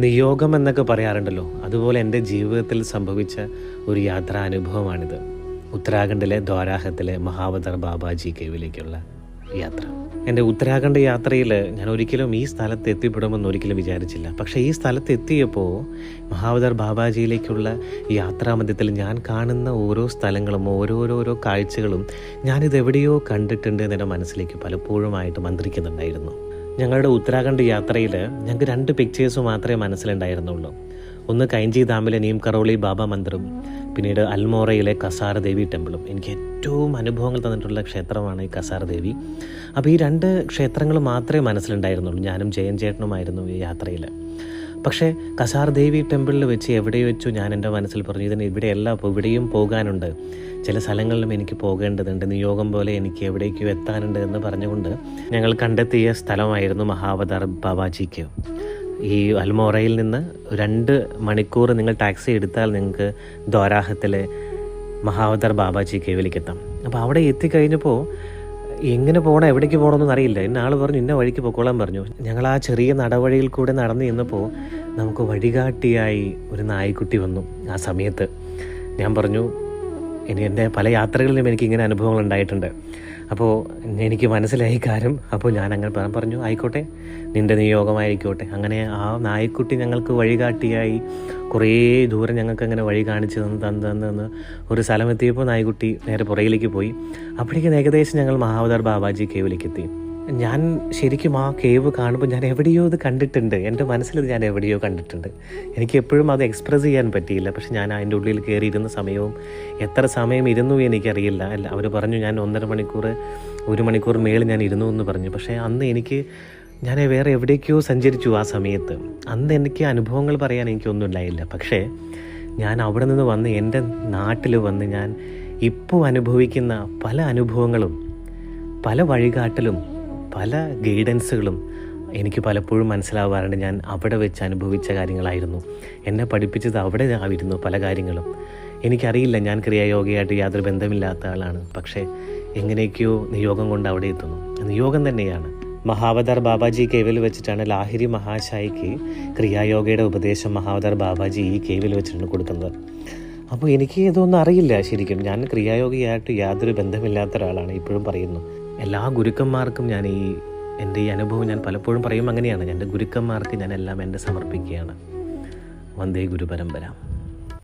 നിയോഗം എന്നൊക്കെ പറയാറുണ്ടല്ലോ. അതുപോലെ എന്റെ ജീവിതത്തിൽ സംഭവിച്ച ഒരു യാത്രാനുഭവമാണിത്. ഉത്തരാഖണ്ഡിലെ ദ്വാരാഹത്തിലെ മഹാവതർ ബാബാജി കേവിലേക്കുള്ള യാത്ര. എന്റെ ഉത്തരാഖണ്ഡ് യാത്രയിൽ ഞാൻ ഒരിക്കലും ഈ സ്ഥലത്ത് എത്തിപ്പെടുമെന്ന് ഒരിക്കലും വിചാരിച്ചില്ല. പക്ഷേ ഈ സ്ഥലത്ത് എത്തിയപ്പോൾ മഹാവതർ ബാബാജിയിലേക്കുള്ള യാത്രാമധ്യത്തിൽ ഞാൻ കാണുന്ന ഓരോ സ്ഥലങ്ങളും ഓരോരോരോ കാഴ്ചകളും ഞാനിതെവിടെയോ കണ്ടിട്ടുണ്ട് എന്റെ മനസ്സിലേക്ക് പലപ്പോഴുമായിട്ട് മന്ത്രിക്കുന്നുണ്ടായിരുന്നു. ഞങ്ങളുടെ ഉത്തരാഖണ്ഡ് യാത്രയിൽ ഞങ്ങൾക്ക് രണ്ട് പിക്ചേഴ്സ് മാത്രമേ മനസ്സിലുണ്ടായിരുന്നുള്ളൂ. ഒന്ന് കൈഞ്ചി ഡാമിലെ നീം കറോളി ബാബ മന്ദിറും പിന്നീട് അൽമോറയിലെ കസാര ദേവി ടെമ്പിളും. എനിക്ക് ഏറ്റവും അനുഭവങ്ങൾ തന്നിട്ടുള്ള ക്ഷേത്രമാണ് ഈ കസാര ദേവി അപ്പോൾ ഈ രണ്ട് ക്ഷേത്രങ്ങൾ മാത്രമേ മനസ്സിലുണ്ടായിരുന്നുള്ളൂ. ഞാനും ജയൻ ചേട്ടനുമായിരുന്നു ഈ യാത്രയിൽ പക്ഷേ കസാർ ദേവി ടെമ്പിളിൽ വെച്ച് എവിടെ വെച്ചു ഞാൻ എന്റെ മനസ്സിൽ പറഞ്ഞു ഇതിന് ഇവിടെയല്ല ഇവിടെയും പോകാനുണ്ട്. ചില സ്ഥലങ്ങളിലും എനിക്ക് പോകേണ്ടതുണ്ട്. നിയോഗം പോലെ എനിക്ക് എവിടേക്കോ എത്താനുണ്ട് എന്ന് പറഞ്ഞുകൊണ്ട് ഞങ്ങൾ കണ്ടെത്തിയ സ്ഥലമായിരുന്നു മഹാവതാർ ബാബാജിക്ക്. ഈ അൽമോറയിൽ നിന്ന് രണ്ട് മണിക്കൂർ നിങ്ങൾ ടാക്സി എടുത്താൽ നിങ്ങൾക്ക് ദ്വാരാഹത്തിലെ മഹാവതാർ ബാബാജി കേവിലേക്ക് എത്താം അപ്പോൾ അവിടെ എത്തിക്കഴിഞ്ഞപ്പോൾ എങ്ങനെ പോകണം എവിടേക്ക് പോകണമെന്ന് അറിയില്ല എന്നെ ആൾ പറഞ്ഞു ഇന്ന വഴിക്ക് പൊക്കോളാൻ പറഞ്ഞു. ഞങ്ങൾ ആ ചെറിയ നടവഴിയിൽ കൂടെ നടന്നു ചെന്നപ്പോൾ നമുക്ക് വഴികാട്ടിയായി ഒരു നായ്ക്കുട്ടി വന്നു ആ സമയത്ത്. ഞാൻ പറഞ്ഞു ഇനി എന്റെ പല യാത്രകളിലും എനിക്ക് ഇങ്ങനെ അനുഭവങ്ങൾ ഉണ്ടായിട്ടുണ്ട്. അപ്പോൾ എനിക്ക് മനസ്സിലായി കാര്യം അപ്പോൾ ഞാൻ അങ്ങനെ പറഞ്ഞു ആയിക്കോട്ടെ നിന്റെ നിയോഗമായിരിക്കോട്ടെ. അങ്ങനെ ആ നായ്ക്കുട്ടി ഞങ്ങൾക്ക് വഴികാട്ടിയായി. കുറേ ദൂരം ഞങ്ങൾക്ക് അങ്ങനെ വഴി കാണിച്ചു തന്ന് തന്ന് തന്ന് തന്ന് ഒരു സ്ഥലമെത്തിയപ്പോൾ നായ്ക്കുട്ടി നേരെ പുറകിലേക്ക് പോയി. അപ്പോഴേക്കും ഏകദേശം ഞങ്ങൾ മഹാവതാർ ബാബാജി കേവിലേക്ക് എത്തി. ഞാൻ ശരിക്കും ആ കേവ് കാണുമ്പോൾ ഞാൻ എവിടെയോ അത് കണ്ടിട്ടുണ്ട്. എന്റെ മനസ്സിൽ ഞാൻ എവിടെയോ കണ്ടിട്ടുണ്ട്. എനിക്ക് എപ്പോഴും അത് എക്സ്പ്രസ് ചെയ്യാൻ പറ്റിയില്ല. പക്ഷെ ഞാൻ അതിന്റെ ഉള്ളിൽ കയറിയിരുന്ന സമയവും എത്ര സമയം ഇരുന്നു എനിക്കറിയില്ല. അല്ല അവർ പറഞ്ഞു ഞാൻ ഒന്നര മണിക്കൂർ ഒരു മണിക്കൂർ മേളിൽ ഞാൻ ഇരുന്നു എന്ന് പറഞ്ഞു. പക്ഷേ അന്ന് എനിക്ക് ഞാൻ വേറെ എവിടേക്കോ സഞ്ചരിച്ചു ആ സമയത്ത്. അന്ന് എനിക്ക് അനുഭവങ്ങൾ പറയാൻ എനിക്കൊന്നും ഉണ്ടായില്ല പക്ഷേ ഞാൻ അവിടെ നിന്ന് വന്ന് എന്റെ നാട്ടിൽ വന്ന് ഞാൻ ഇപ്പോൾ അനുഭവിക്കുന്ന പല അനുഭവങ്ങളും പല വഴികാട്ടലും പല ഗൈഡൻസുകളും എനിക്ക് പലപ്പോഴും മനസ്സിലാവാറുണ്ട്. ഞാൻ അവിടെ വെച്ച് അനുഭവിച്ച കാര്യങ്ങളായിരുന്നു. എന്നെ പഠിപ്പിച്ചത് അവിടെ ആയിരുന്നു പല കാര്യങ്ങളും. എനിക്കറിയില്ല ഞാൻ ക്രിയായോഗയായിട്ട് യാതൊരു ബന്ധമില്ലാത്ത ആളാണ്. പക്ഷേ എങ്ങനെയൊക്കെയോ നിയോഗം കൊണ്ട് അവിടെ എത്തുന്നു. നിയോഗം തന്നെയാണ്. മഹാവതാർ ബാബാജി കേവിൽ വെച്ചിട്ടാണ് ലാഹിരി മഹാശായിക്ക് ക്രിയായോഗയുടെ ഉപദേശം മഹാവതാർ ബാബാജി ഈ കേവിൽ വെച്ചിട്ടാണ് കൊടുക്കുന്നത്. അപ്പോൾ എനിക്ക് ഇതൊന്നും അറിയില്ല ശരിക്കും. ഞാൻ ക്രിയായോഗിയായിട്ട് യാതൊരു ബന്ധമില്ലാത്ത ഒരാളാണ് ഇപ്പോഴും പറയുന്നു. എല്ലാ ഗുരുക്കന്മാർക്കും ഞാൻ ഈ എന്റെ ഈ അനുഭവം ഞാൻ പലപ്പോഴും പറയും അങ്ങനെയാണ്. എന്റെ ഗുരുക്കന്മാർക്ക് ഞാൻ എല്ലാം എന്റെ സമർപ്പിക്കുകയാണ്. വന്ദേ ഗുരുപരമ്പര.